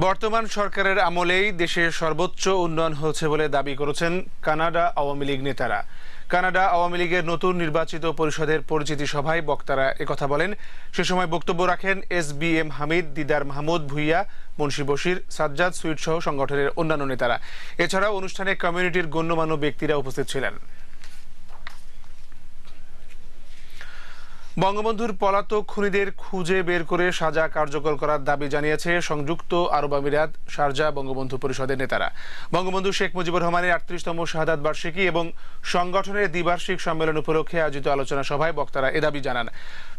বর্তমান সরকারের আমলেই দেশের সর্বোচ্চ উন্নয়ন হয়েছে বলে দাবি করেছেন কানাডা আওয়ামী লীগ নেতারা। কানাডা আওয়ামী লীগের নতুন নির্বাচিত পরিষদের পরিচিতি সভায় বক্তারা একথা বলেন। সে সময় বক্তব্য রাখেন S B M Hamid, Didar Mahmud, Bhuiya, Munshi Bashir, Sajjad Sweet সহ সংগঠনের অন্যান্য নেতারা। এছাড়াও অনুষ্ঠানে কমিউনিটির গণ্যমান্য ব্যক্তিরা উপস্থিত ছিলেন। বঙ্গবন্ধুর পলাতক খুনিদের খুঁজে বের করে সাজা কার্যকর করার দাবি জানিয়েছে সংযুক্ত আরব আমিরাত, শারজা বঙ্গবন্ধু পরিষদের নেতারা। বঙ্গবন্ধু শেখ মুজিবুর রহমানের আটত্রিশতম শাহাদাত বার্ষিকী এবং সংগঠনের দ্বিবার্ষিক সম্মেলন উপলক্ষে আয়োজিত আলোচনা সভায় বক্তারা এ দাবি জানান।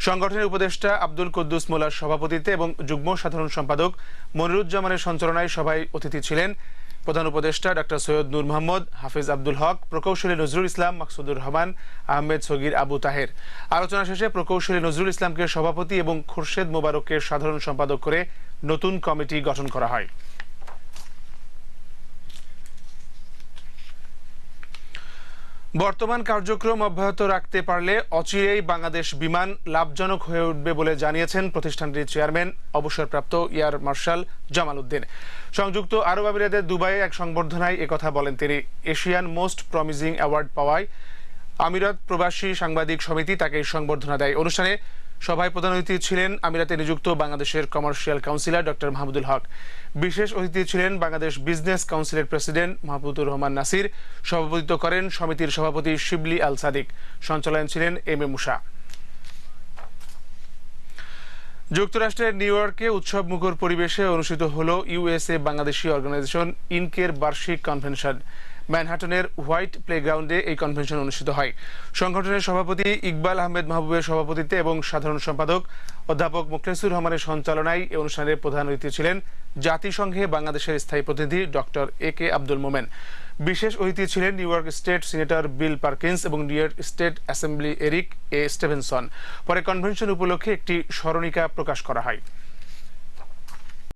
সংগঠনের উপদেষ্টা আব্দুল কুদ্দুস মোল্লার সভাপতিত্বে এবং যুগ্ম সাধারণ সম্পাদক মনিরুজ্জামানের সঞ্চালনায় সভায় অতিথি ছিলেন প্রধান উপদেষ্টা ডক্টর সৈয়দ নূর মোহাম্মদ, হাফিজ আব্দুল হক, প্রকৌশলী নজরুল ইসলাম, মাকসুদুর রহমান, আহমেদ সগির আবু তাহের। আলোচনা শেষে প্রকৌশলী নজরুল ইসলামকে সভাপতি এবং খুরশেদ মোবারককে সাধারণ সম্পাদক করে নতুন কমিটি গঠন করা হয়। বর্তমান কার্যক্রম অব্যাহত রাখতে পারলে অচিরেই বাংলাদেশ বিমান লাভজনক হয়ে উঠবে বলে জানিয়েছেন প্রতিষ্ঠানটির চেয়ারম্যান, অবসরপ্রাপ্ত এয়ার মার্শাল জামাল উদ্দিন। সংযুক্ত আরব আমিরাতের দুবাইয়ে এক সংবর্ধনায় একথা বলেন তিনি। এশিয়ান মোস্ট প্রমিজিং অ্যাওয়ার্ড পাওয়ায় আমিরাত প্রবাসী সাংবাদিক সমিতি তাকে সংবর্ধনা দেয়। অনুষ্ঠানে সভায় প্রধান অতিথি ছিলেন আমিরাতে নিযুক্ত বাংলাদেশের commercial counsellor doctor Mahmudul Haque. বিশেষ অতিথি ছিলেন বাংলাদেশ বিজনেস কাউন্সিলের প্রেসিডেন্ট মাহমুদুর রহমান নাসির। সভাপতিত্ব করেন সমিতির সভাপতি শিবলি আল সাদিক। সঞ্চালন ছিলেন এম এ মুসা। যুক্তরাষ্ট্রের নিউ ইয়র্কে উৎসব মুখর পরিবেশে অনুষ্ঠিত হল ইউএসএ বাংলাদেশি অর্গানাইজেশন ইনকের বার্ষিক কনভেনশন। ম্যানহাটনের হোয়াইট প্লেগ্রাউন্ডে এই কনভেনশন অনুষ্ঠিত হয়। সংগঠনের সভাপতি ইকবাল আহমেদ মাহবুবের সভাপতিত্বে এবং সাধারণ সম্পাদক অধ্যাপক মুখলেসুর রহমানের সঞ্চালনায় এই অনুষ্ঠানের প্রধান অতিথি ছিলেন জাতিসংঘে বাংলাদেশের স্থায়ী প্রতিনিধি ডক্টর এ কে আব্দুল মোমেন। বিশেষ অতিথি ছিলেন New York State senator Bill Perkins এবং New York State assembly Eric A Stevenson. পরে কনভেনশন উপলক্ষে একটি স্মরণিকা প্রকাশ করা হয়।